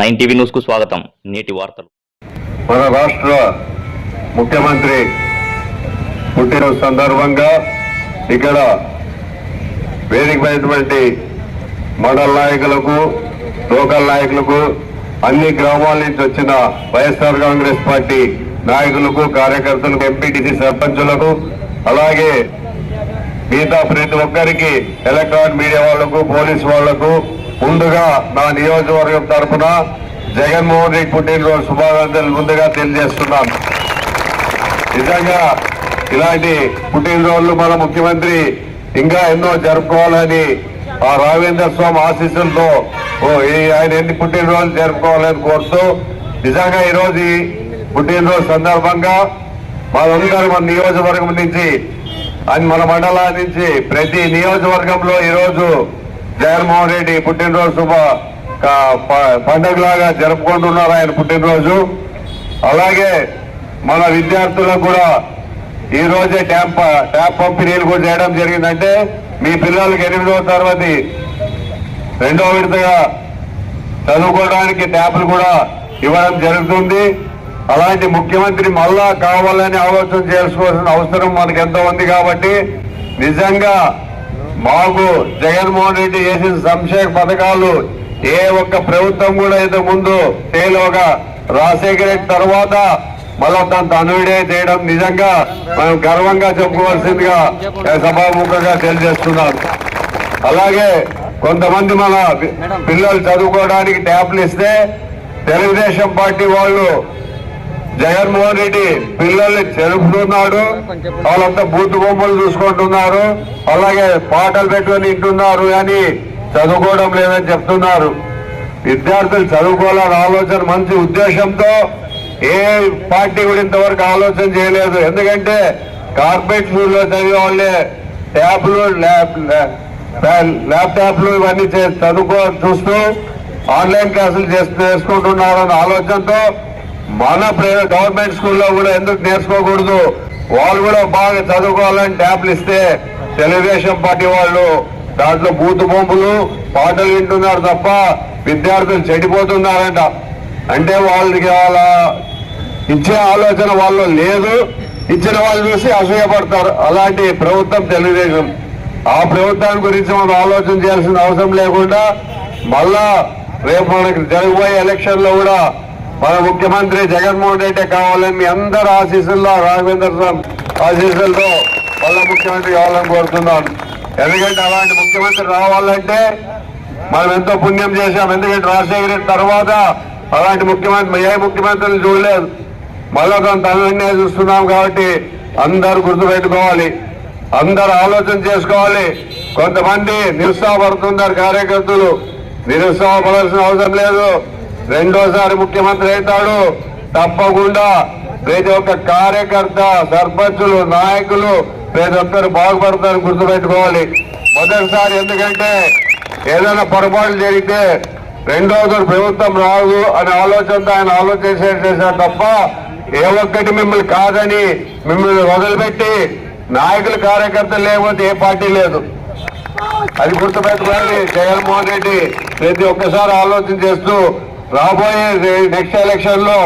Nine TV న్యూస్కు స్వాగతం. నేటి వార్తలు. మన రాష్ట్ర ముఖ్యమంత్రి పుట్టినరోజు సందర్భంగా ఇక్కడ వేదికమైనటువంటి మండల నాయకులకు లోకల్ నాయకులకు అన్ని గ్రామాల నుంచి వచ్చిన వైఎస్ఆర్ కాంగ్రెస్ పార్టీ నాయకులకు కార్యకర్తలకు ఎంపీటీసీ సర్పంచులకు అలాగే మిగతా ప్రతి ఒక్కరికి ఎలక్ట్రానిక్ మీడియా వాళ్ళకు పోలీస్ వాళ్ళకు ముందుగా నా నియోజకవర్గం తరఫున జగన్మోహన్ రెడ్డి పుట్టినరోజు శుభాకాంక్షలు ముందుగా తెలియజేస్తున్నాను. నిజంగా ఇలాంటి పుట్టినరోజులు మన ముఖ్యమంత్రి ఇంకా ఎన్నో జరుపుకోవాలని ఆ రాఘవేంద్ర స్వామి ఆశీస్సులతో ఓ ఈ- ఆయన ఎన్ని పుట్టినరోజులు జరుపుకోవాలని కోరుతూ నిజంగా ఈరోజు పుట్టినరోజు సందర్భంగా మనందరూ మన నియోజకవర్గం నుంచి అని మన మండలం నుంచి ప్రతి నియోజకవర్గంలో ఈరోజు జగన్మోహన్ రెడ్డి పుట్టినరోజు శుభ ప- జరుపుకుంటున్నారు ఆయన పుట్టినరోజు. అలాగే మన విద్యార్థులకు కూడా ఈ రోజే ట్యాప్ ట్యాప్ పంపిణీలు కూడా చేయడం జరిగిందంటే మీ పిల్లలకి ఎనిమిదవ తరగతి రెండవ విడతగా చదువుకోవడానికి ట్యాపులు కూడా ఇవ్వడం జరుగుతుంది. అలాంటి ముఖ్యమంత్రి మళ్ళా కావాలని ఆలోచన చేసుకోవాల్సిన అవసరం మనకు ఎంతో ఉంది కాబట్టి నిజంగా మాకు జగన్మోహన్ రెడ్డి చేసిన సంక్షేమ పథకాలు ఏ ఒక్క ప్రభుత్వం కూడా ఇంతకు ముందు చేయలోగా రాజశేఖర రెడ్డి తర్వాత మళ్ళా దాని తనుడే చేయడం నిజంగా మనం గర్వంగా చెప్పుకోవాల్సిందిగా సభాముఖంగా తెలియజేస్తున్నాను. అలాగే కొంతమంది మన పిల్లలు చదువుకోవడానికి ట్యాబ్లు ఇస్తే తెలుగుదేశం పార్టీ వాళ్ళు జగన్మోహన్ రెడ్డి పిల్లల్ని చెరుపుతున్నాడు. వాళ్ళంతా బూతు బొమ్మలు చూసుకుంటున్నారు. అలాగే పాటలు పెట్టుకొని వింటున్నారు అని చదువుకోవడం లేదని చెప్తున్నారు. విద్యార్థులు చదువుకోవాలని ఆలోచన మంచి ఉద్దేశంతో ఏ పార్టీ కూడా ఇంతవరకు ఆలోచన చేయలేదు. ఎందుకంటే కార్పొరేట్ స్కూల్లో చదివే వాళ్ళే ట్యాబ్లు ల్యాబ్ ల్యాప్టాప్లు ఇవన్నీ చదువుకో చూస్తూ ఆన్లైన్ క్లాసులు చేసుకుంటున్నారన్న ఆలోచనతో మన ప్రైవేట్ గవర్నమెంట్ స్కూల్లో కూడా ఎందుకు నేర్చుకోకూడదు? వాళ్ళు కూడా బాగా చదువుకోవాలని ట్యాబ్లు ఇస్తే తెలుగుదేశం పార్టీ వాళ్ళు దాంట్లో బూతు బొంబులు పాటలు వింటున్నారు తప్ప విద్యార్థులు చెడిపోతున్నారంట. అంటే వాళ్ళకి వాళ్ళ ఇచ్చే ఆలోచన వాళ్ళు లేదు. ఇచ్చిన వాళ్ళు చూసి అసూయపడతారు. అలాంటి ప్రభుత్వం తెలుగుదేశం. ఆ ప్రభుత్వాన్ని గురించి మనం ఆలోచన చేయాల్సిన అవసరం లేకుండా మళ్ళా రేపు మనకి జరగబోయే ఎలక్షన్లో కూడా మన ముఖ్యమంత్రి జగన్మోహన్ రెడ్డి కావాలని మీ అందరి ఆశీస్సుల్లో రాఘవేంద్ర స్వామి ఆశీస్సులతో మళ్ళా ముఖ్యమంత్రి కావాలని కోరుతున్నాను. ఎందుకంటే అలాంటి ముఖ్యమంత్రి రావాలంటే మనం ఎంతో పుణ్యం చేశాం. ఎందుకంటే రాజశేఖర రెడ్డి తర్వాత అలాంటి ముఖ్యమంత్రి ఏ ముఖ్యమంత్రిని చూడలేదు. మళ్ళా తన తననే చూస్తున్నాం కాబట్టి అందరూ గుర్తుపెట్టుకోవాలి. అందరు ఆలోచన చేసుకోవాలి. కొంతమంది నిరుత్సాహపడుతున్నారు కార్యకర్తలు. నిరుత్సాహపడాల్సిన అవసరం లేదు. రెండోసారి ముఖ్యమంత్రి అవుతాడు. తప్పకుండా ప్రతి ఒక్క కార్యకర్త సర్పంచులు నాయకులు ప్రతి ఒక్కరు బాగుపడతారని గుర్తుపెట్టుకోవాలి. మొదటిసారి ఎందుకంటే ఏదైనా పొరపాటు జరిగితే రెండోసారి ప్రభుత్వం రాదు అనే ఆలోచనతో ఆయన ఆలోచన చేశారు తప్ప ఏ ఒక్కటి మిమ్మల్ని కాదని మిమ్మల్ని వదిలిపెట్టి నాయకులు కార్యకర్తలు లేకపోతే ఏ పార్టీ లేదు. అది గుర్తుపెట్టుకోవాలి. జగన్మోహన్ రెడ్డి ప్రతి ఒక్కసారి ఆలోచన చేస్తూ రాబోయే నెక్స్ట్ ఎలక్షన్లో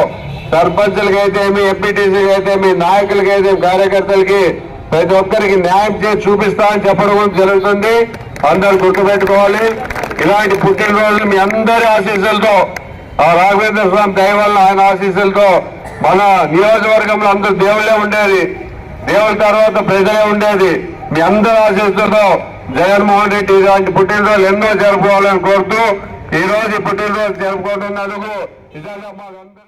సర్పంచులకి అయితేమి ఎంపీటీసీకి అయితేమి నాయకులకి అయితే కార్యకర్తలకి ప్రతి ఒక్కరికి న్యాయం చేసి చూపిస్తా అని చెప్పడం కూడా జరుగుతుంది. అందరు గుర్తుపెట్టుకోవాలి. ఇలాంటి పుట్టినరోజులు మీ అందరి ఆశీస్సులతో ఆ రాఘవేంద్ర స్వామి దయ వల్ల ఆయన ఆశీస్సులతో మన నియోజకవర్గంలో అందరూ దేవుళ్ళే ఉండేది. దేవుల తర్వాత ప్రజలే ఉండేది. మీ అందరి ఆశీస్సులతో జగన్మోహన్ రెడ్డి ఇలాంటి పుట్టినరోజులు ఎన్నో జరుపుకోవాలని కోరుతూ ఈ రోజు పుట్టినరోజు జరుపుకుంటున్నందుకు నిజంగా మాకందరూ